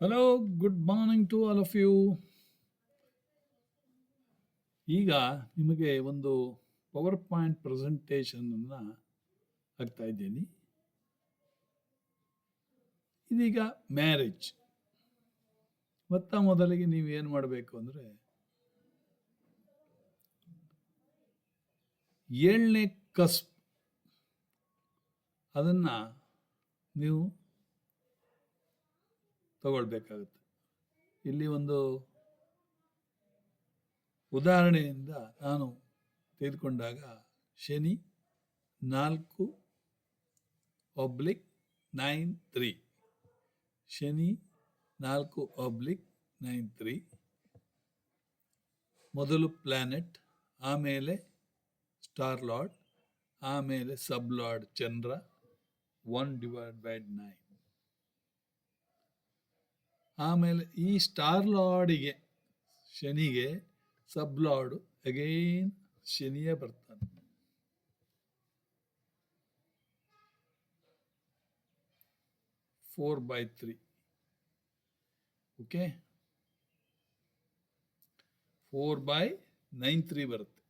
Hello good morning to all of you ಈಗ ನಿಮಗೆ ಒಂದು ಪವರ್ ಪಾಯಿಂಟ್ ಪ್ರೆಸೆಂಟೇಷನನ್ನು ಹಾಕ್ತಾ ಇದ್ದೀನಿ. ಇದೀಗ ಮ್ಯಾರೇಜ್ ಮತ್ತ ಮೊದಲಿಗೆ ನೀವು ಏನು ಮಾಡಬೇಕು ಅಂದರೆ, ಏಳನೇ ಕಸ್ ಅದನ್ನು ನೀವು ತಗೊಳ್ಬೇಕಾಗುತ್ತೆ. ಇಲ್ಲಿ ಒಂದು ಉದಾಹರಣೆಯಿಂದ ನಾನು ತೆಗೆದುಕೊಂಡಾಗ ಶನಿ ನಾಲ್ಕು ಒಬ್ಲಿಕ್ ನೈನ್ ತ್ರೀ. ಶನಿ ನಾಲ್ಕು ಒಬ್ಲಿಕ್ ನೈನ್ ತ್ರೀ. ಮೊದಲು ಪ್ಲ್ಯಾನೆಟ್ ಆಮೇಲೆ ಸ್ಟಾರ್ ಲಾರ್ಡ್, ಆಮೇಲೆ sub lord Chandra, one divide by nine. ಆಮೇಲೆ ಈ ಸ್ಟಾರ್ ಲಾರ್ಡಿಗೆ, ಶನಿಗೆ, ಸಬ್ ಲಾರ್ಡು ಅಗೈನ್ ಶನಿಯೇ ಬರ್ತಾನೆ. Four by three okay four by nine three ಬರುತ್ತೆ.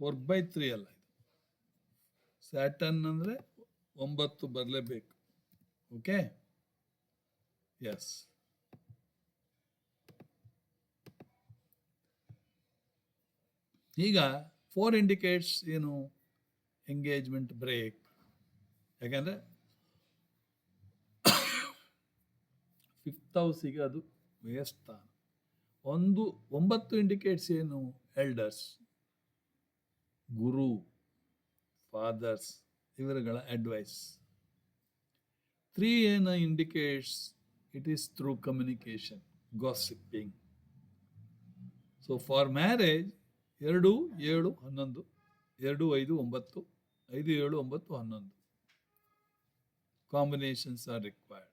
ಫೋರ್ ಬೈ ತ್ರೀ ಅಲ್ಲ ಇದು. ಸ್ಯಾಟನ್ ಅಂದರೆ ಒಂಬತ್ತು ಬರಲೇಬೇಕು. ಓಕೆ ಎಸ್ ಈಗ ಫೋರ್ ಇಂಡಿಕೇಟ್ಸ್ ಏನು ಎಂಗೇಜ್ಮೆಂಟ್ ಬ್ರೇಕ್ ಯಾಕಂದರೆ ಫಿಫ್ತ್ ಹೌಸಿಗೆ ಅದು ವ್ಯಯಸ್ಥಾನ ಒಂದು, ಒಂಬತ್ತು ಇಂಡಿಕೇಟ್ಸ್ ಏನು? ಎಲ್ಡರ್ಸ್ ಗುರು ಫಾದರ್ಸ್ ಇವರುಗಳ ಅಡ್ವೈಸ್ ತ್ರೀ ಏನ indicates it is through communication gossiping so for marriage ಎರಡು, ಏಳು, ಹನ್ನೊಂದು, ಎರಡು, ಐದು, ಒಂಬತ್ತು, ಐದು, ಏಳು, ಒಂಬತ್ತು, ಹನ್ನೊಂದು. ಕಾಂಬಿನೇಷನ್ಸ್ ಆರ್ ರಿಕ್ವೈರ್ಡ್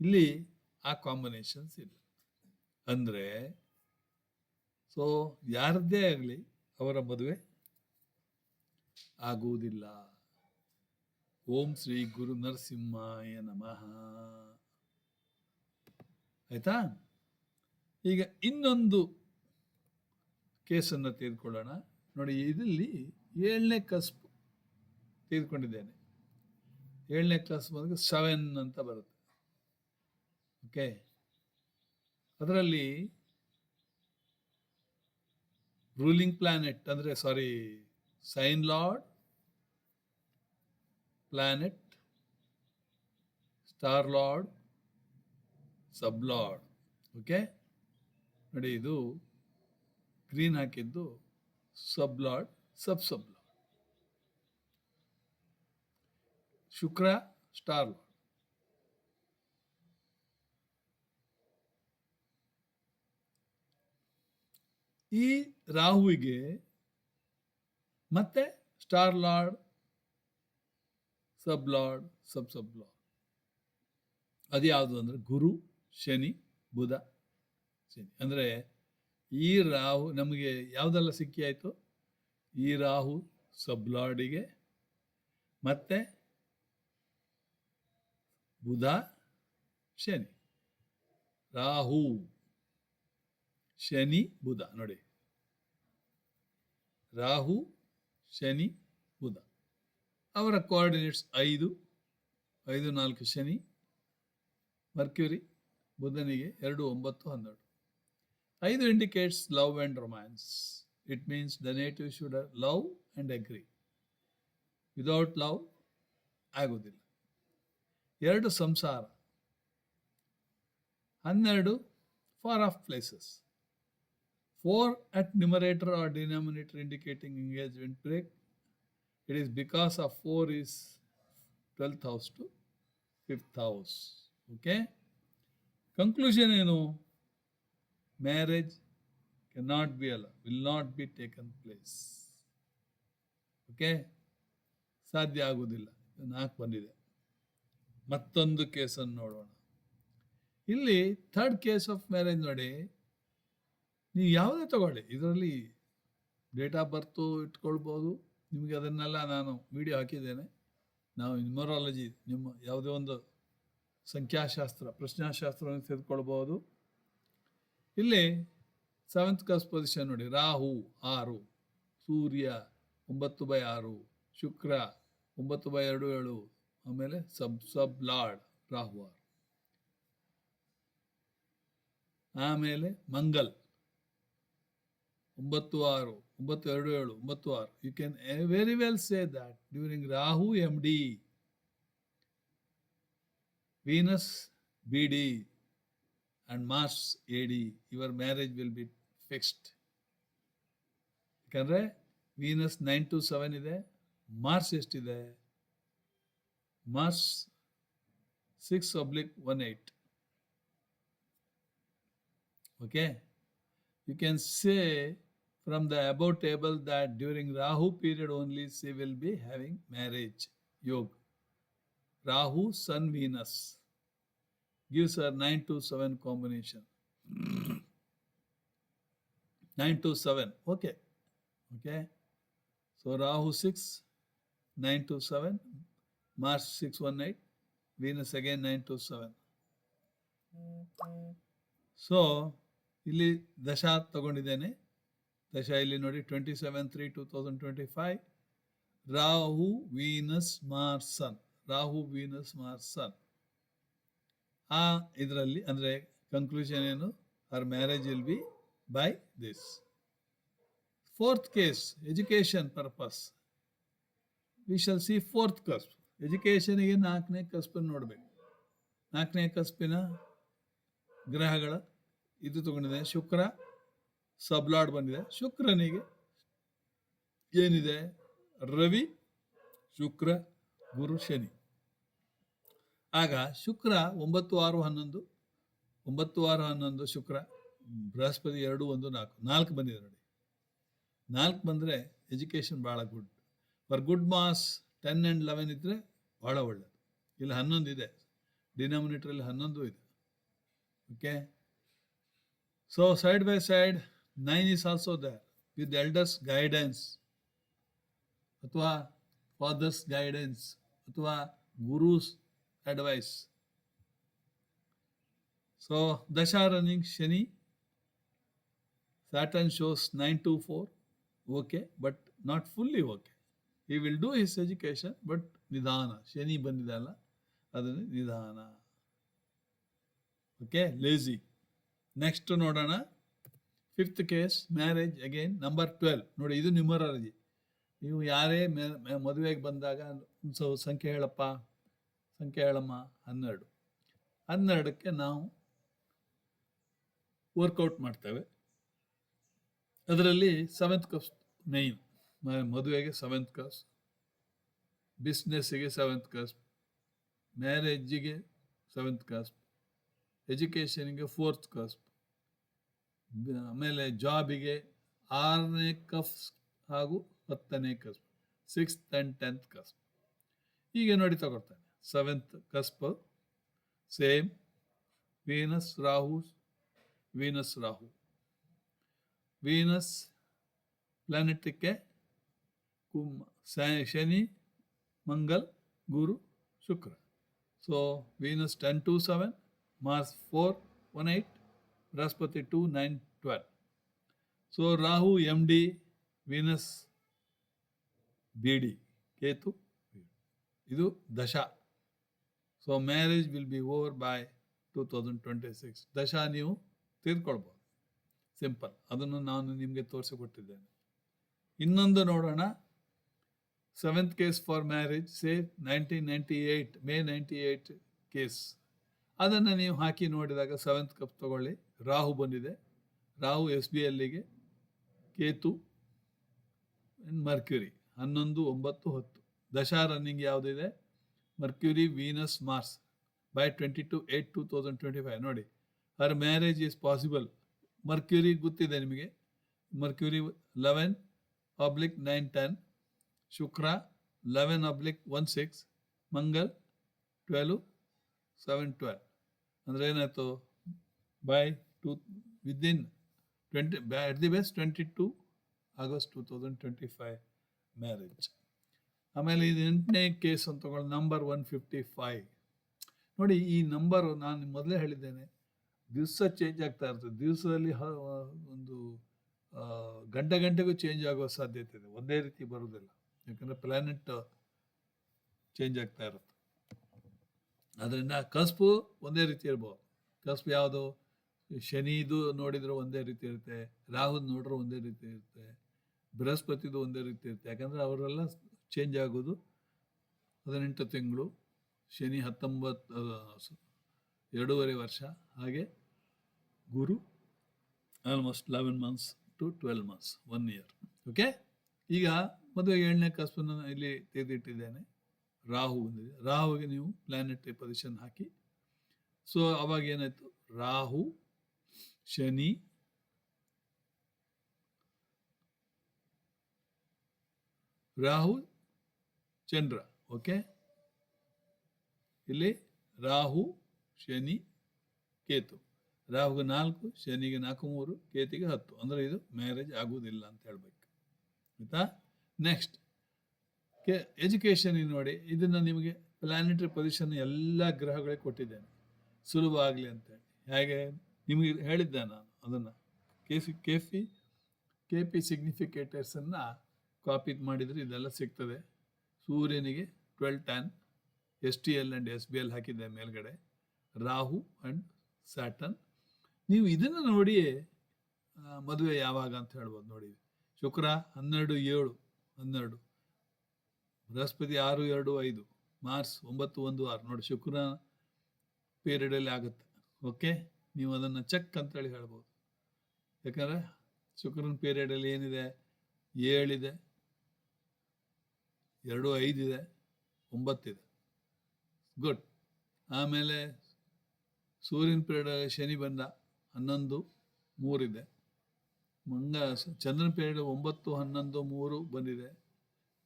ಇಲ್ಲಿ ಆ ಕಾಂಬಿನೇಷನ್ಸ್ ಇದೆ ಅಂದರೆ ಸೊ ಯಾರದ್ದೇ ಆಗಲಿ ಅವರ ಮದುವೆ ಆಗುವುದಿಲ್ಲ. ಓಂ ಶ್ರೀ ಗುರು ನರಸಿಂಹಾಯ ನಮಃ. ಆಯ್ತಾ? ಈಗ ಇನ್ನೊಂದು ಕೇಸನ್ನು ತೆಗೆದುಕೊಳ್ಳೋಣ ನೋಡಿ, ಇದರಲ್ಲಿ ಏಳನೇ ಕಸ್ಪ್ ತೆಗೆದುಕೊಂಡಿದ್ದೇನೆ ಏಳನೇ ಕ್ಲಾಸ್ ಬಂದಾಗ ಸೆವೆನ್ ಅಂತ ಬರುತ್ತೆ. ಓಕೆ ಅದರಲ್ಲಿ ರೂಲಿಂಗ್ ಪ್ಲಾನೆಟ್ ಅಂದರೆ sorry sign lord planet star lord sub lord okay ನೋಡಿ, ಇದು ಗ್ರೀನ್ ಹಾಕಿದ್ದು sub lord sub sub lord Shukra star lord ಈ ರಾಹುವಿಗೆ ಮತ್ತೆ star lord sub lord sub sub lord ಅದು ಯಾವುದು ಅಂದರೆ ಗುರು, ಶನಿ, ಬುಧ, ಶನಿ. ಅಂದರೆ ಈ ರಾಹು ನಮಗೆ ಯಾವುದೆಲ್ಲ ಸಿಕ್ಕಿ ಆಯಿತು? ಈ ರಾಹು ಸಬ್ ಲಾರ್ಡಿಗೆ ಮತ್ತೆ ಬುಧ ಶನಿ. ರಾಹು ಶನಿ ಬುಧ ನೋಡಿ. ರಾಹು ಶನಿ ಬುಧ. ಅವರ ಕೋಆರ್ಡಿನೇಟ್ಸ್ ಐದು ಐದು ನಾಲ್ಕು ಶನಿ ಮರ್ಕ್ಯೂರಿ ಬುಧನಿಗೆ ಎರಡು ಒಂಬತ್ತು ಹನ್ನೆರಡು. ಐದು indicates love and romance it means the native should love and agree without love ಆಗೋದಿಲ್ಲ ಎರಡು ಸಂಸಾರ. ಹನ್ನೆರಡು far off places four at numerator or denominator indicating engagement break it is because of four is twelfth house to fifth house okay conclusion ಏನು? Marriage cannot be ಅಲ್ಲ will not be taken place okay ಸಾಧ್ಯ ಆಗುವುದಿಲ್ಲ ನಾಲ್ಕು ಬಂದಿದೆ. ಮತ್ತೊಂದು ಕೇಸನ್ನು ನೋಡೋಣ. ಇಲ್ಲಿ ಥರ್ಡ್ ಕೇಸ್ ಆಫ್ ಮ್ಯಾರೇಜ್ ನೋಡಿ, ನೀವು ಯಾವುದೇ ತಗೊಳ್ಳಿ. ಇದರಲ್ಲಿ ಡೇಟ್ ಆಫ್ ಬರ್ತು ಇಟ್ಕೊಳ್ಬೋದು. ನಿಮಗೆ ಅದನ್ನೆಲ್ಲ ನಾನು ವಿಡಿಯೋ ಹಾಕಿದ್ದೇನೆ. ನಾವು ನ್ಯೂಮರಾಲಜಿ ನಿಮ್ಮ ಯಾವುದೇ ಒಂದು ಸಂಖ್ಯಾಶಾಸ್ತ್ರ, ಪ್ರಶ್ನಾಶಾಸ್ತ್ರವನ್ನು ತೆಗೆದುಕೊಳ್ಬಹುದು ಇಲ್ಲಿ ಸೆವೆಂತ್ ಕ್ಲಾಸ್ ಪೊಸಿಷನ್ ನೋಡಿ. ರಾಹು ಆರು, ಸೂರ್ಯ ಒಂಬತ್ತು ಬೈ ಆರು, ಶುಕ್ರ ಒಂಬತ್ತು ಬೈ ಎರಡು ಏಳು, ಆಮೇಲೆ ಸಬ್ ಸಬ್ ಲಾರ್ಡ್ ರಾಹು ಆರು. ಆಮೇಲೆ ಮಂಗಲ್ ಒಂಬತ್ತು ಆರು, ಒಂಬತ್ತು ಎರಡು ಏಳು, ಒಂಬತ್ತು ಆರು. You can very well say that during Rahu M D Venus B D and Mars A D your marriage will be fixed ಯಾಕಂದ್ರೆ ವೀನಸ್ ನೈನ್ ಟು ಸೆವೆನ್ ಇದೆ ಮಾರ್ಸ್ ಎಷ್ಟಿದೆ Mars six oblique one eight okay you can say from the above table that during rahu period only she will be having marriage yoga rahu sun venus gives her 9 to 7 combination 9 to 7 okay okay so rahu 6 9 to 7 mars 618 venus again 9 to 7 so ಇಲ್ಲಿ ದಶಾ ತಗೊಂಡಿದ್ದೇನೆ ದಶಾ ಇಲ್ಲಿ ನೋಡಿ twenty seven three two thousand twenty five Rahu Venus ಮಾರ್ಸನ್ Rahu Venus ಮಾರ್ಸನ್ ಆ ಇದರಲ್ಲಿ ಅಂದರೆ conclusion ಏನು? Her marriage will be by this fourth case education purpose we shall see fourth cusp ಎಜುಕೇಷನಿಗೆ ನಾಲ್ಕನೇ ಕಸ್ಪನ್ನು ನೋಡಬೇಕು. ನಾಲ್ಕನೇ ಕಸ್ಪಿನ ಗ್ರಹಗಳ, ಇದು ತಗೊಂಡಿದೆ, ಶುಕ್ರ, ಸಬ್ಲಾಡ್ ಬಂದಿದೆ. ಶುಕ್ರನಿಗೆ ಏನಿದೆ? ರವಿ, ಶುಕ್ರ, ಗುರು, ಶನಿ. ಆಗ ಶುಕ್ರ ಒಂಬತ್ತು ಆರು ಹನ್ನೊಂದು, ಒಂಬತ್ತು ಆರು ಹನ್ನೊಂದು ಶುಕ್ರ, ಬೃಹಸ್ಪತಿ ಎರಡು ಒಂದು ನಾಲ್ಕು ನಾಲ್ಕು ಬಂದಿದೆ ನೋಡಿ. ನಾಲ್ಕು ಬಂದರೆ ಎಜುಕೇಷನ್ ಭಾಳ good. For good marks ten and eleven ಇದ್ದರೆ ಭಾಳ ಒಳ್ಳೆಯದು ಇಲ್ಲಿ ಹನ್ನೊಂದು ಇದೆ. ಡಿನಾಮಿನೇಟ್ರಲ್ಲಿ ಹನ್ನೊಂದು ಇದೆ. Okay? So side by side nine is also there with elders guidance ಅಥವಾ ಫಾದರ್ಸ್ ಗೈಡೆನ್ಸ್ ಅಥವಾ gurus advice so dasha running Shani Saturn shows 9 to 4, okay, but not fully okay. He will do his education, but ನಿಧಾನ ಶನಿ ಬಂದಿದೆಯಲ್ಲ ಅದನ್ನು ನಿಧಾನ okay lazy next ನೋಡೋಣ fifth case marriage again number twelve ನೋಡಿ ಇದು numerology ನೀವು ಯಾರೇ ಮದುವೆಗೆ ಬಂದಾಗ ಸೊ ಸಂಖ್ಯೆ ಹೇಳಪ್ಪ ಸಂಖ್ಯೆ ಹೇಳಮ್ಮ ಹನ್ನೆರಡು. ಹನ್ನೆರಡಕ್ಕೆ ನಾವು ವರ್ಕೌಟ್ ಮಾಡ್ತೇವೆ. ಅದರಲ್ಲಿ ಸೆವೆಂತ್ ಕಪ್ಸ್ ಮೇಯ್ನ್ ಮದುವೆಗೆ ಸೆವೆಂತ್ ಕಪ್ಸ್ ಬಿಸ್ನೆಸ್ಸಿಗೆ ಸೆವೆಂತ್ ಕಸ್ ಮ್ಯಾರೇಜಿಗೆ ಸೆವೆಂತ್ ಕಸ್ಪ್ ಎಜುಕೇಷನ್ಗೆ ಫೋರ್ತ್ ಕಸ್ಪ್ ಆಮೇಲೆ ಜಾಬಿಗೆ ಆರನೇ ಕಫ್ ಹಾಗೂ ಹತ್ತನೇ cusp sixth and tenth cusp ಹೀಗೆ ನೋಡಿ ತಗೊಳ್ತಾನೆ. Seventh cusp same Venus Rahu Venus Rahu Venus ಪ್ಲಾನೆಟಕ್ಕೆ ಕುಮ್ Shani Mangal Guru Shukra so Venus ten two seven Mars four one eight Brihaspati two nine twelve so Rahu M D Venus B D Ketu ಇದು dasha so marriage will be over by two thousand twenty six dasha ನೀವು ತೀರ್ಕೊಳ್ಬೋದು. Simple ಅದನ್ನು ನಾನು ನಿಮಗೆ ತೋರಿಸಿಕೊಟ್ಟಿದ್ದೇನೆ. ಇನ್ನೊಂದು ನೋಡೋಣ. Seventh case for marriage say nineteen ninety eight May ninety eight case ಅದನ್ನು ನೀವು ಹಾಕಿ ನೋಡಿದಾಗ ಸೆವೆಂತ್ ಕಪ್ ತಗೊಳ್ಳಿ. ರಾಹು ಬಂದಿದೆ. ರಾಹು ಎಸ್ ಬಿ ಎಲ್ಲಿಗೆ ಕೇತು ಮರ್ಕ್ಯುರಿ ಹನ್ನೊಂದು, ಒಂಬತ್ತು, ಹತ್ತು. ದಶಾ ರನ್ನಿಂಗ್ ಯಾವುದಿದೆ? Mercury Venus Mars by twenty two eight two thousand twenty five ನೋಡಿ her marriage is possible Mercury ಗೊತ್ತಿದೆ ನಿಮಗೆ? Mercury eleven oblique nine ten Shukra eleven oblique one six Mangal twelve seven twelve ಅಂದರೆ ಏನಾಯಿತು? By two within twenty at the best twenty two August two thousand twenty five marriage ಆಮೇಲೆ ಇದು ಎಂಟನೇ case ಅಂತ ತಗೊಳ್ಳಿ number one fifty five ನೋಡಿ, ಈ number ನಾನು ಮೊದಲೇ ಹೇಳಿದ್ದೇನೆ, ದಿವಸ ಚೇಂಜ್ ಆಗ್ತಾ ಇರ್ತದೆ ದಿವಸದಲ್ಲಿ ಒಂದು ಗಂಟೆ ಗಂಟೆಗೂ ಚೇಂಜ್ ಆಗುವ ಸಾಧ್ಯತೆ ಇದೆ. ಒಂದೇ ರೀತಿ ಬರುವುದಿಲ್ಲ. ಯಾಕಂದರೆ ಪ್ಲ್ಯಾನೆಟ್ ಚೇಂಜ್ ಆಗ್ತಾ ಇರುತ್ತೆ. ಅದರಿಂದ ಕಸ್ಪು ಒಂದೇ ರೀತಿ ಇರ್ಬೋದು. ಕಸ್ಪು ಯಾವುದು? ಶನಿದು ನೋಡಿದ್ರೆ ಒಂದೇ ರೀತಿ ಇರುತ್ತೆ ರಾಹುಲ್ ನೋಡಿದ್ರೆ ಒಂದೇ ರೀತಿ ಇರುತ್ತೆ, ಬೃಹಸ್ಪತಿದು ಒಂದೇ ರೀತಿ ಇರುತ್ತೆ. ಯಾಕಂದರೆ ಅವರೆಲ್ಲ ಚೇಂಜ್ ಆಗೋದು. ಹದಿನೆಂಟು ತಿಂಗಳು, ಶನಿ ಹತ್ತೊಂಬತ್ತು ಎರಡೂವರೆ ವರ್ಷ. ಹಾಗೆ Guru almost eleven months to twelve months one year okay ಈಗ ಮದುವೆ ಏಳನೇ ಕಸ್ಪನ್ನು ಇಲ್ಲಿ ತೆಗೆದಿಟ್ಟಿದ್ದೇನೆ. ರಾಹು ಬಂದಿದೆ. ರಾಹುಗೆ ನೀವು ಪ್ಲ್ಯಾನೆಟ್ ಪೊಸಿಷನ್ ಹಾಕಿ. ಸೊ ಅವಾಗ ಏನಾಯ್ತು? ರಾಹು, ಶನಿ, ರಾಹು ಚಂದ್ರ, ಓಕೆ? ಇಲ್ಲಿ ರಾಹು, ಶನಿ, ಕೇತು. ರಾಹುಗೆ ನಾಲ್ಕು, ಶನಿಗೆ ನಾಲ್ಕು, ಮೂರು, ಕೇತಿಗೆ ಹತ್ತು. ಅಂದರೆ ಇದು ಮ್ಯಾರೇಜ್ ಆಗುವುದಿಲ್ಲ ಅಂತ ಹೇಳ್ಬೇಕು. ಆಯಿತಾ? ನೆಕ್ಸ್ಟ್ ಕೆ ಎಜುಕೇಷನ್ ನೋಡಿ, ಇದನ್ನು ನಿಮಗೆ ಪ್ಲಾನೆಟರಿ ಪೊಸಿಷನ್ ಎಲ್ಲ ಗ್ರಹಗಳಿಗೆ ಕೊಟ್ಟಿದ್ದೇನೆ. ಸುಲಭ ಆಗಲಿ ಅಂತೇಳಿ ಹೇಗೆ? ನಿಮಗೆ ಹೇಳಿದ್ದೆ ನಾನು ಅದನ್ನು. ಕೆಫಿ ಕೆಫಿ ಕೆ ಪಿ ಸಿಗ್ನಿಫಿಕೇಟರ್ಸನ್ನು ಕಾಪಿ ಮಾಡಿದರೆ ಇದೆಲ್ಲ ಸಿಗ್ತದೆ. ಸೂರ್ಯನಿಗೆ twelve ten S T L and S B L ಹಾಕಿದ್ದೆ ಮೇಲ್ಗಡೆ, ರಾಹು ಆ್ಯಂಡ್ ಸ್ಯಾಟನ್ ನೀವು ಇದನ್ನು ನೋಡಿ ಮದುವೆ ಯಾವಾಗ ಅಂತ ಹೇಳ್ಬೋದು ನೋಡಿ. ಶುಕ್ರ ಹನ್ನೆರಡು ಏಳು ಹನ್ನೆರಡು, ಬೃಹಸ್ಪತಿ ಆರು ಎರಡು ಐದು, ಮಾರ್ಚ್ ಒಂಬತ್ತು ಒಂದು ಆರು. ನೋಡಿ ಶುಕ್ರ ಪೀರಿಯಡಲ್ಲಿ ಆಗುತ್ತೆ. ಓಕೆ? ನೀವು ಅದನ್ನು ಚೆಕ್ ಅಂತೇಳಿ ಹೇಳ್ಬೋದು. ಯಾಕಂದರೆ ಶುಕ್ರನ ಪೀರಿಯಡಲ್ಲಿ ಏನಿದೆ? ಏಳಿದೆ. ಎರಡು ಐದಿದೆ ಒಂಬತ್ತಿದೆ. ಗುಡ್ ಆಮೇಲೆ ಸೂರ್ಯನ ಪೀರಿಯಡ್ ಶನಿ ಬಂದ, ಹನ್ನೊಂದು, ಮೂರಿದೆ. ಮಂಗ, ಚಂದ್ರನ ಪೀರಿಯಡ್ ಒಂಬತ್ತು, ಹನ್ನೊಂದು, ಮೂರು ಬಂದಿದೆ.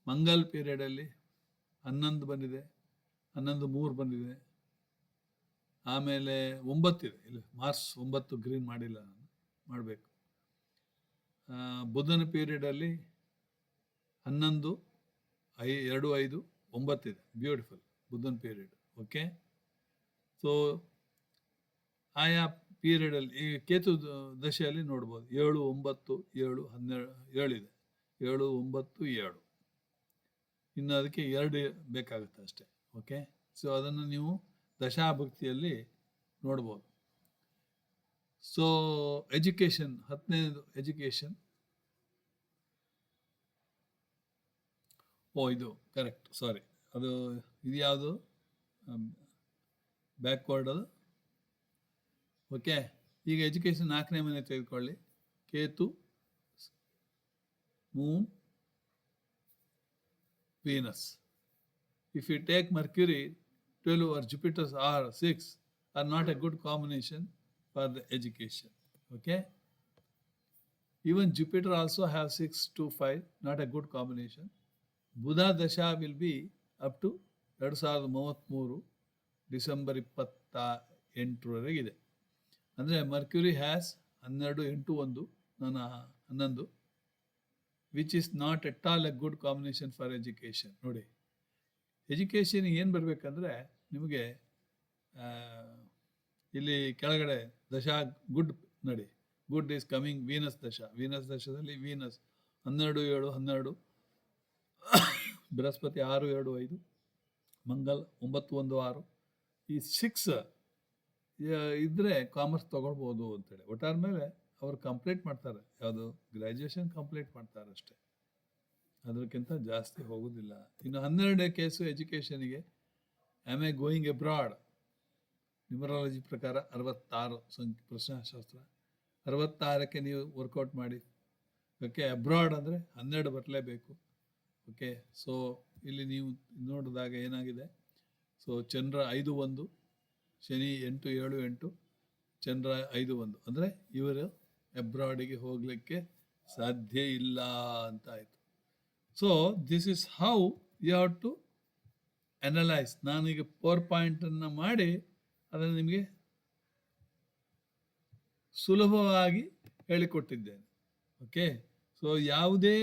ಮಂಗಲ್ ಪೀರಿಯಡಲ್ಲಿ ಹನ್ನೊಂದು ಬಂದಿದೆ, ಹನ್ನೊಂದು, ಮೂರು ಬಂದಿದೆ. ಆಮೇಲೆ ಒಂಬತ್ತಿದೆ. ಇಲ್ಲಿ ಮಾರ್ಚ್ ಒಂಬತ್ತು ಗ್ರೀನ್ ಮಾಡಿಲ್ಲ ನಾನು, ಮಾಡಬೇಕು. ಬುಧನ ಪೀರಿಯಡಲ್ಲಿ ಹನ್ನೊಂದು ಐ ಎರಡು ಐದು ಒಂಬತ್ತಿದೆ ಬ್ಯೂಟಿಫುಲ್ ಬುದ್ಧನ್ ಪೀರಿಯಡ್ ಓಕೆ ಸೊ ಆಯಾ ಪೀರಿಯಡಲ್ಲಿ ಈ ಕೇತು ದಶೆಯಲ್ಲಿ ನೋಡ್ಬೋದು. ಏಳು, ಒಂಬತ್ತು, ಏಳು, ಹನ್ನೆರಡು, ಏಳಿದೆ. ಏಳು, ಒಂಬತ್ತು, ಏಳು. ಇನ್ನು ಅದಕ್ಕೆ ಎರಡು ಬೇಕಾಗುತ್ತೆ ಅಷ್ಟೇ. ಓಕೆ ಸೊ ಅದನ್ನು ನೀವು ದಶಾಭಕ್ತಿಯಲ್ಲಿ ನೋಡ್ಬೋದು. ಸೊ ಎಜುಕೇಷನ್ ಹತ್ತನೇದು ಎಜುಕೇಷನ್ ಓ, ಇದು ಕರೆಕ್ಟ್ ಸಾರಿ ಅದು ಇದು ಯಾವುದು? ಬ್ಯಾಕ್ವರ್ಡ್ ಅದು? ಓಕೆ ಈಗ ಎಜುಕೇಷನ್ ನಾಲ್ಕನೇ ಮನೆ ತೆಗೆದುಕೊಳ್ಳಿ. ಕೇತು ಮೂ Venus if you take Mercury twelve or Jupiter's or six are not a good combination for the education okay even Jupiter also have six to five not a good combination Buddha dasha will be up to ಎರಡು ಸಾವಿರದ ಮೂವತ್ತ್ಮೂರು December ಇಪ್ಪತ್ತ ಎಂಟರವರೆಗಿದೆ. ಅಂದರೆ mercury has ಹನ್ನೆರಡು ಎಂಟು ಒಂದು ನನ್ನ ಹನ್ನೊಂದು which is not at all a good combination for education ನೋಡಿ ಎಜುಕೇಷನ್ ಏನು ಬರಬೇಕಂದ್ರೆ ನಿಮಗೆ ಇಲ್ಲಿ ಕೆಳಗಡೆ ದಶಾ ಗುಡ್ ನೋಡಿ good is coming Venus dasha. Venus ದಶದಲ್ಲಿ Venus ಹನ್ನೆರಡು ಏಳು ಹನ್ನೆರಡು ಬೃಹಸ್ಪತಿ ಆರು, ಎರಡು, ಐದು, ಮಂಗಲ್ ಒಂಬತ್ತು, ಒಂದು, ಆರು. ಈ ಸಿಕ್ಸ್ ಇದ್ದರೆ ಕಾಮರ್ಸ್ ತೊಗೊಳ್ಬೋದು ಅಂತೇಳಿ. ಒಟ್ಟಾರ ಮೇಲೆ ಅವರು ಕಂಪ್ಲೀಟ್ ಮಾಡ್ತಾರೆ. ಯಾವುದು? ಗ್ರ್ಯಾಜುಯೇಷನ್ ಕಂಪ್ಲೀಟ್ ಮಾಡ್ತಾರೆ ಅಷ್ಟೇ. ಅದಕ್ಕಿಂತ ಜಾಸ್ತಿ ಹೋಗೋದಿಲ್ಲ. ಇನ್ನು ಹನ್ನೆರಡನೇ case ಎಜುಕೇಷನಿಗೆ am a going abroad numerology ಪ್ರಕಾರ ಅರವತ್ತಾರು ಸಂಖ್ಯೆ ಪ್ರಶ್ನಾಶಾಸ್ತ್ರ. ಅರವತ್ತಾರಕ್ಕೆ ನೀವು ವರ್ಕೌಟ್ ಮಾಡಿ. ಓಕೆ ಅಬ್ರಾಡ್ ಅಂದರೆ ಹನ್ನೆರಡು ಬರಲೇಬೇಕು. ಓಕೆ ಸೊ ಇಲ್ಲಿ ನೀವು ನೋಡಿದಾಗ ಏನಾಗಿದೆ? ಸೊ ಚಂದ್ರ ಐದು ಒಂದು, ಶನಿ ಎಂಟು, ಏಳು ಎಂಟು, ಚಂದ್ರ ಐದು ಒಂದು. ಅಂದರೆ ಇವರು ಅಬ್ರಾಡಿಗೆ ಹೋಗಲಿಕ್ಕೆ ಸಾಧ್ಯ ಇಲ್ಲ ಅಂತ ಆಯಿತು. So this is how you have to analyse ನಾನೀಗ ಪವರ್ ಪಾಯಿಂಟನ್ನು ಮಾಡಿ ಅದನ್ನು ನಿಮಗೆ ಸುಲಭವಾಗಿ ಹೇಳಿಕೊಟ್ಟಿದ್ದೇನೆ. ಓಕೆ ಸೊ ಯಾವುದೇ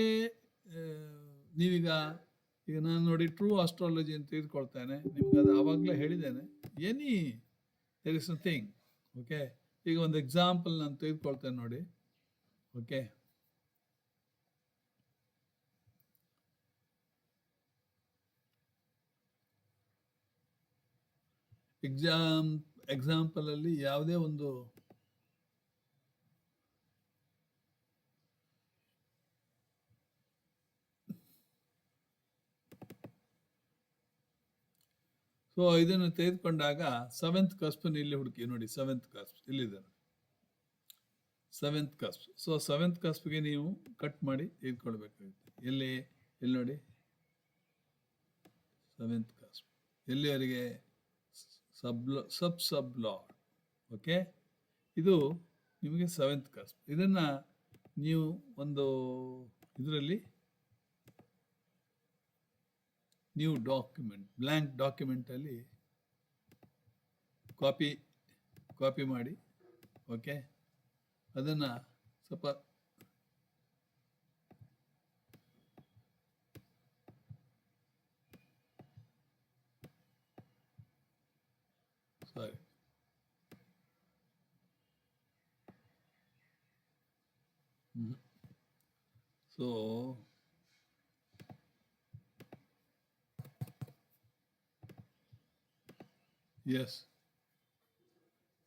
ನೀವೀಗ, ಈಗ ನಾನು ನೋಡಿ ಟ್ರೂ ಆಸ್ಟ್ರಾಲಜಿ ಅಂತ ತೆಗೆದುಕೊಳ್ತೇನೆ ನಿಮ್ಗೆ ಅದು ಆವಾಗಲೇ ಹೇಳಿದ್ದೇನೆ. Any there is thing okay ಈಗ ಒಂದು ಎಕ್ಸಾಂಪಲ್ ನಾನು ತೆಗೆದುಕೊಳ್ತೇನೆ ನೋಡಿ ಓಕೆ ಎಕ್ಸಾಮ್ ಎಕ್ಸಾಂಪಲಲ್ಲಿ ಯಾವುದೇ ಒಂದು ಸೊ ಇದನ್ನು ತೆಗೆದುಕೊಂಡಾಗ ಸೆವೆಂತ್ ಕಸ್ಪನ್ ಇಲ್ಲಿ ಹುಡುಕಿ, ನೋಡಿ ಸೆವೆಂತ್ ಕಸ್ಪ್ ಇಲ್ಲಿದೆ. ಸೆವೆಂತ್ ಕಸ್ಪ್ ಸೊ ಸೆವೆಂತ್ ಕಸ್ಪ್ಗೆ ನೀವು ಕಟ್ ಮಾಡಿ ತೆಗೆದುಕೊಳ್ಬೇಕಾಗುತ್ತೆ. ಎಲ್ಲಿ? ಇಲ್ಲಿ ನೋಡಿ? ಸೆವೆಂತ್ ಕಸ್ಪ್ ಎಲ್ಲಿವರೆಗೆ ಸಬ್ ಸಬ್ ಸಬ್ ಲಾ ಓಕೆ ಇದು ನಿಮಗೆ ಸೆವೆಂತ್ ಕಸ್ಪ್ ಇದನ್ನು ನೀವು ಒಂದು ಇದರಲ್ಲಿ ನ್ಯೂ ಡಾಕ್ಯುಮೆಂಟ್ ಬ್ಲ್ಯಾಂಕ್ ಡಾಕ್ಯುಮೆಂಟಲ್ಲಿ ಕಾಪಿ ಕಾಪಿ ಮಾಡಿ ಓಕೆ ಅದನ್ನು ಸ್ವಲ್ಪ ಸಾರಿ ಸೊ ಎಸ್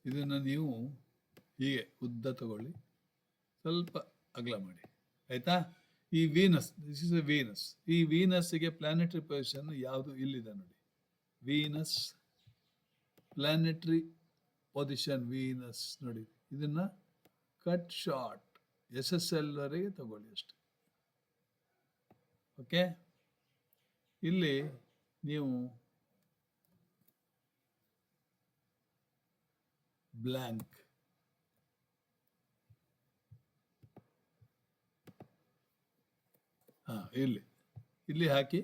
ಇದನ್ನು ನೀವು ಹೀಗೆ ಉದ್ದ ತಗೊಳ್ಳಿ. ಸ್ವಲ್ಪ ಅಗಲ ಮಾಡಿ. ಆಯಿತಾ? ಈ Venus this is a Venus ಈ ವೀನಸ್ಗೆ ಪ್ಲಾನೆಟರಿ ಪೊಸಿಷನ್ ಯಾವುದು ಇಲ್ಲಿದೆ ನೋಡಿ. ವೀನಸ್ ಪ್ಲಾನೆಟರಿ ಪೊಸಿಷನ್ ವೀನಸ್ ನೋಡಿ. ಇದನ್ನ cut short S S L ವರೆಗೆ ತಗೊಳ್ಳಿ ಅಷ್ಟೆ. ಓಕೆ ಇಲ್ಲಿ ನೀವು ಬ್ಲ್ಯಾಂಕ್ ಹಾ, ಇಲ್ಲಿ. ಇಲ್ಲಿ ಹಾಕಿ.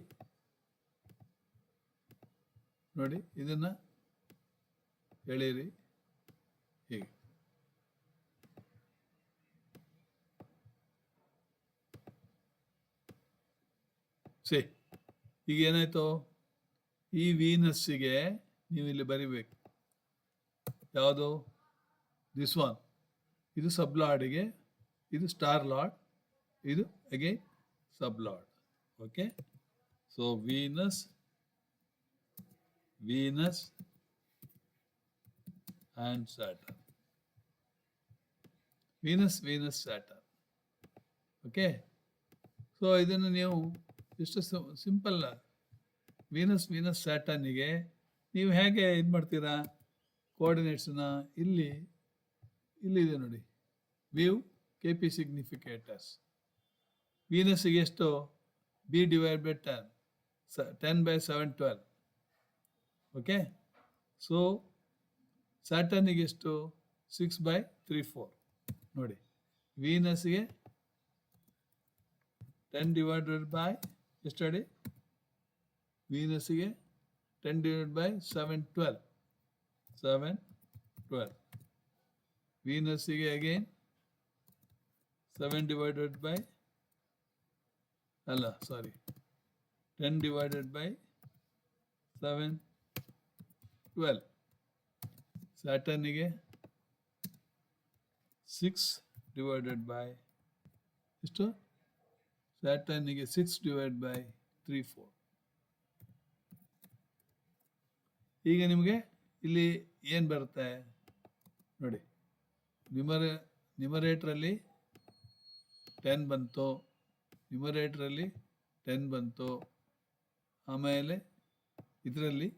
ನೋಡಿ, ಇದನ್ನ ಎಳೀರಿ ಹೀಗೆ. ಸೇ, ಈಗ ಏನಾಯ್ತು? ಈ ವೀನಸ್ಸಿಗೆ ನೀವು ಇಲ್ಲಿ ಬರಿಬೇಕು. ಯಾವುದು? ದಿಸ್ ಒನ್ ಇದು ಸಬ್ ಲಾರ್ಡಿಗೆ ಇದು ಸ್ಟಾರ್ ಲಾರ್ಡ್, ಇದು again sub lord okay so Venus Venus and Saturn Venus Venus Saturn okay so ಇದನ್ನು ನೀವು ಎಷ್ಟು ಸಿಂಪಲ್ ವೀನಸ್ ವೀನಸ್ ಸ್ಯಾಟರ್ನಿಗೆ ನೀವು ಹೇಗೆ ಇದು ಮಾಡ್ತೀರಾ ಕೋಆರ್ಡಿನೇಟ್ಸನ್ನ ಇಲ್ಲಿ ಇಲ್ಲಿದೆ ನೋಡಿ. ವಿವ್ ಕೆ ಪಿ ಸಿಗ್ನಿಫಿಕೇಟರ್ಸ್ ವೀನಸ್ಸಿಗೆ ಎಷ್ಟು? ಬಿ ಡಿವೈಡ್ ಬೈ ಟೆನ್ ಸ ten by seven twelve okay so ಸ್ಯಾಟರ್ನಿಗೆ ಎಷ್ಟು? ಸಿಕ್ಸ್ ಬೈ ತ್ರೀ ಫೋರ್ ನೋಡಿ. ವೀನಸ್ಗೆ ಟೆನ್ ಡಿವೈಡೆಡ್ ಬೈ ಎಷ್ಟು ಹೇಳಿ ವೀನಸ್ಗೆ ten divide by seven twelve seven twelve ವೀನಸ್ಸಿಗೆ again seven divided by ಅಲ್ಲ sorry ten divided by seven twelve ಸ್ಯಾಟರ್ನಿಗೆ six divided by ಎಷ್ಟು? ಸ್ಯಾಟರ್ನಿಗೆ six divide by three four ಈಗ ನಿಮಗೆ ಇಲ್ಲಿ ಏನು ಬರುತ್ತೆ? ನೋಡಿ ನಿಮರ ನಿಮರೇಟ್ರಲ್ಲಿ ಟೆನ್ ಬಂತು ನಿಮರೇಟ್ರಲ್ಲಿ ಟೆನ್ ಬಂತು, ಆಮೇಲೆ ಇದರಲ್ಲಿ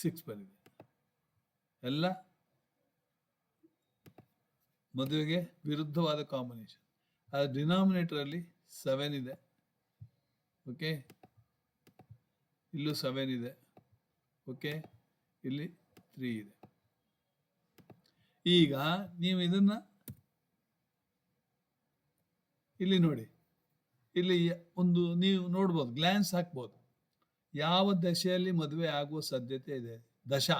ಸಿಕ್ಸ್ ಬಂದಿದೆ. ಎಲ್ಲ ಮದುವೆಗೆ ವಿರುದ್ಧವಾದ ಕಾಂಬಿನೇಷನ್ ಅದು ಡಿನಾಮಿನೇಟರಲ್ಲಿ ಸೆವೆನ್ ಇದೆ. ಓಕೆ ಇಲ್ಲೂ ಸೆವೆನ್ ಇದೆ. ಓಕೆ ಇಲ್ಲಿ ತ್ರೀ ಇದೆ. ಈಗ ನೀವು ಇದನ್ನ ಇಲ್ಲಿ ನೋಡಿ. ಇಲ್ಲಿ ಒಂದು ನೀವು ನೋಡ್ಬೋದು ಗ್ಲ್ಯಾನ್ಸ್ ಹಾಕ್ಬೋದು. ಯಾವ ದಶೆಯಲ್ಲಿ ಮದುವೆ ಆಗುವ ಸಾಧ್ಯತೆ ಇದೆ? ದಶಾ.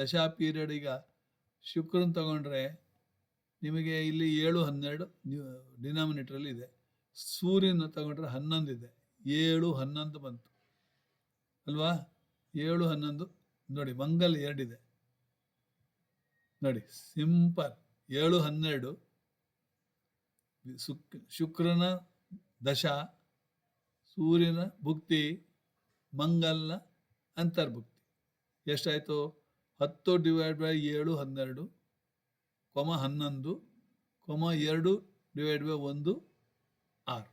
ದಶಾ ಪೀರಿಯಡ್ ಈಗ ಶುಕ್ರನ್ ತಗೊಂಡ್ರೆ ನಿಮಗೆ ಇಲ್ಲಿ ಏಳು, ಹನ್ನೆರಡು ಡಿನಾಮಿನೇಟ್ರಲ್ಲಿ ಇದೆ. ಸೂರ್ಯನ ತಗೊಂಡ್ರೆ ಹನ್ನೊಂದು ಇದೆ. ಏಳು, ಹನ್ನೊಂದು ಬಂತು. ಅಲ್ವಾ? ಏಳು, ಹನ್ನೊಂದು ನೋಡಿ, ಮಂಗಲ್ ಎರಡಿದೆ. ನೋಡಿ, ಸಿಂಪಲ್ ಏಳು ಹನ್ನೆರಡು ಸುಕ್ ಶುಕ್ರನ ದಶ, ಸೂರ್ಯನ ಭುಕ್ತಿ, ಮಂಗಲ್ನ ಅಂತರ್ಭುಕ್ತಿ. ಎಷ್ಟಾಯಿತು? ಹತ್ತು ಡಿವೈಡ್ ಬೈ ಏಳು ಹನ್ನೆರಡು, ಕೊಮ ಹನ್ನೊಂದು, ಕೊಮ ಎರಡು ಡಿವೈಡ್ ಬೈ ಒಂದು, ಆರು.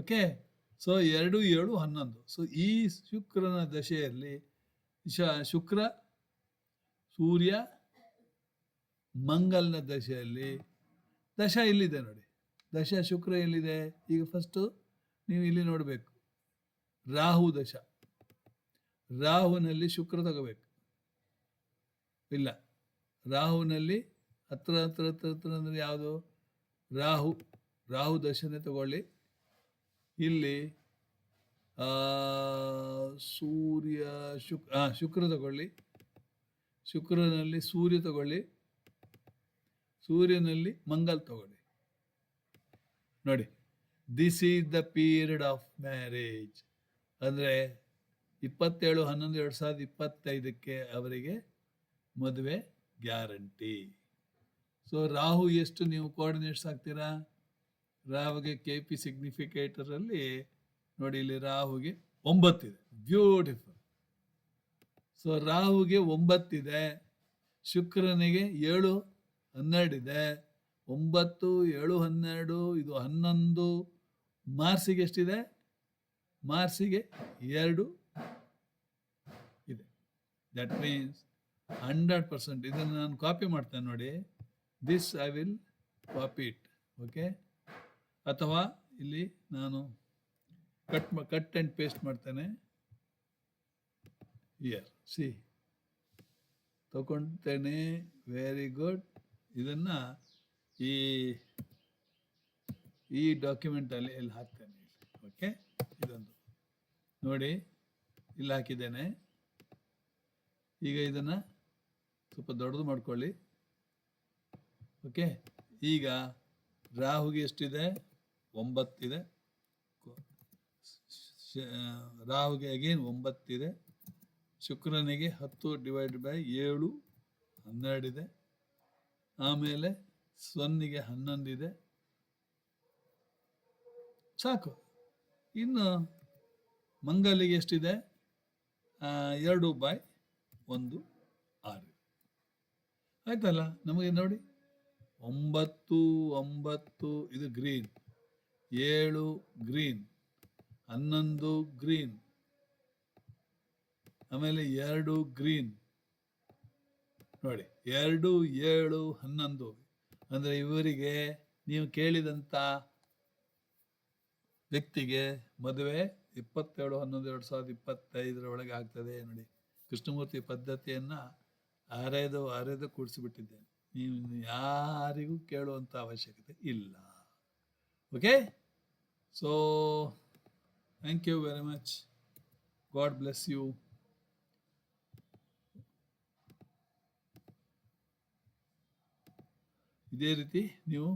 ಓಕೆ? ಸೊ ಎರಡು ಏಳು ಹನ್ನೊಂದು. ಸೊ ಈ ಶುಕ್ರನ ದಶೆಯಲ್ಲಿ ಶ, ಶುಕ್ರ, ಸೂರ್ಯ, ಮಂಗಲ್ನ ದಶೆಯಲ್ಲಿ ದಶ ಇಲ್ಲಿದೆ ನೋಡಿ. ದಶ, ಶುಕ್ರ ಎಲ್ಲಿದೆ? ಈಗ ಫಸ್ಟು ನೀವು ಇಲ್ಲಿ ನೋಡಬೇಕು. ರಾಹು ದಶ. ರಾಹುನಲ್ಲಿ ಶುಕ್ರ ತಗೋಬೇಕು. ಇಲ್ಲ. ರಾಹುನಲ್ಲಿ ಹತ್ರ ಹತ್ರ ಹತ್ರ ಹತ್ರ ಅಂದರೆ ಯಾವುದು? ರಾಹು. ರಾಹು ದಶನೇ ತಗೊಳ್ಳಿ. ಇಲ್ಲಿ ಸೂರ್ಯ ಶುಕ್ ಶುಕ್ರ ತಗೊಳ್ಳಿ. ಶುಕ್ರನಲ್ಲಿ ಸೂರ್ಯ ತಗೊಳ್ಳಿ. ಸೂರ್ಯನಲ್ಲಿ ಮಂಗಲ್ ತಗೊಳ್ಳಿ. ನೋಡಿ this is the period of marriage ಅಂದರೆ ಇಪ್ಪತ್ತೇಳು, ಹನ್ನೊಂದು, ಎರಡು ಸಾವಿರದ ಇಪ್ಪತ್ತೈದಕ್ಕೆ ಅವರಿಗೆ ಮದುವೆ ಗ್ಯಾರಂಟಿ ಸೊ ರಾಹು ಎಷ್ಟು ನೀವು ಕೋಆರ್ಡಿನೇಟ್ಸ್ ಹಾಕ್ತೀರಾ? ರಾಹುಗೆ ಕೆ ಪಿ ಸಿಗ್ನಿಫಿಕೇಟರಲ್ಲಿ ನೋಡಿ ಇಲ್ಲಿ ರಾಹುಗೆ ಒಂಬತ್ತಿದೆ. ಬ್ಯೂಟಿಫುಲ್ ಸೊ ರಾಹುಗೆ ಒಂಬತ್ತಿದೆ, ಶುಕ್ರನಿಗೆ ಏಳು ಹನ್ನೆರಡಿದೆ. ಒಂಬತ್ತು, ಏಳು, ಹನ್ನೆರಡು, ಇದು ಹನ್ನೊಂದು, ಮಾರ್ಸಿಗೆ ಎಷ್ಟಿದೆ? ಮಾರ್ಸಿಗೆ ಎರಡು ಇದೆ. ದಟ್ ಮೀನ್ಸ್ ಹಂಡ್ರೆಡ್ ಪರ್ಸೆಂಟ್ ಇದನ್ನು ನಾನು ಕಾಪಿ ಮಾಡ್ತೇನೆ ನೋಡಿ. This I will copy it okay ಅಥವಾ ಇಲ್ಲಿ ನಾನು ಕಟ್ ಕಟ್ ಆ್ಯಂಡ್ ಪೇಸ್ಟ್ ಮಾಡ್ತೇನೆ. ಇಯರ್ ಸಿ ತಗೊಳ್ತೇನೆ ವೆರಿ ಗುಡ್ ಇದನ್ನು ಈ ಈ ಡಾಕ್ಯುಮೆಂಟಲ್ಲಿ ಇಲ್ಲಿ ಹಾಕ್ತೇನೆ ಓಕೆ ಇದೊಂದು. ನೋಡಿ, ಇಲ್ಲಿ ಹಾಕಿದ್ದೇನೆ. ಈಗ ಇದನ್ನು ಸ್ವಲ್ಪ ದೊಡ್ಡದು ಮಾಡ್ಕೊಳ್ಳಿ. ಓಕೆ ಈಗ ರಾಹುಗೆ ಎಷ್ಟಿದೆ? ಒಂಬತ್ತಿದೆ. ರಾಹುಗೆ ಅಗೇನ್ ಒಂಬತ್ತಿದೆ. ಶುಕ್ರನಿಗೆ ಹತ್ತು ಡಿವೈಡ್ ಬೈ ಏಳು ಹನ್ನೆರಡಿದೆ ಆಮೇಲೆ ಸೊನ್ನಿಗೆ ಹನ್ನೊಂದಿದೆ ಸಾಕು. ಇನ್ನು ಮಂಗಲಿಗೆ ಎಷ್ಟಿದೆ? ಎರಡು ಬೈ ಒಂದು, ಆರು. ಆಯ್ತಲ್ಲ? ನಮಗೆ ನೋಡಿ. ಒಂಬತ್ತು ಒಂಬತ್ತು, ಇದು ಗ್ರೀನ್ ಏಳು ಗ್ರೀನ್, ಹನ್ನೊಂದು ಗ್ರೀನ್, ಆಮೇಲೆ ಎರಡು ಗ್ರೀನ್. ನೋಡಿ, ಎರಡು, ಏಳು, ಹನ್ನೊಂದು. ಅಂದರೆ ಇವರಿಗೆ ನೀವು ಕೇಳಿದಂಥ ವ್ಯಕ್ತಿಗೆ ಮದುವೆ ಇಪ್ಪತ್ತೇಳು, ಹನ್ನೊಂದು, ಎರಡು ಸಾವಿರದ ಇಪ್ಪತ್ತೈದರ ಒಳಗೆ ಆಗ್ತದೆ. ನೋಡಿ, ಕೃಷ್ಣಮೂರ್ತಿ ಪದ್ಧತಿಯನ್ನು ಅರೆದು ಅರೆದು ಕೂಡಿಸಿಬಿಟ್ಟಿದ್ದೇನೆ. ನೀವು ಯಾರಿಗೂ ಕೇಳುವಂಥ ಅವಶ್ಯಕತೆ ಇಲ್ಲ. Okay so thank you very much God bless you ಇದೇ ರೀತಿ ನೀವು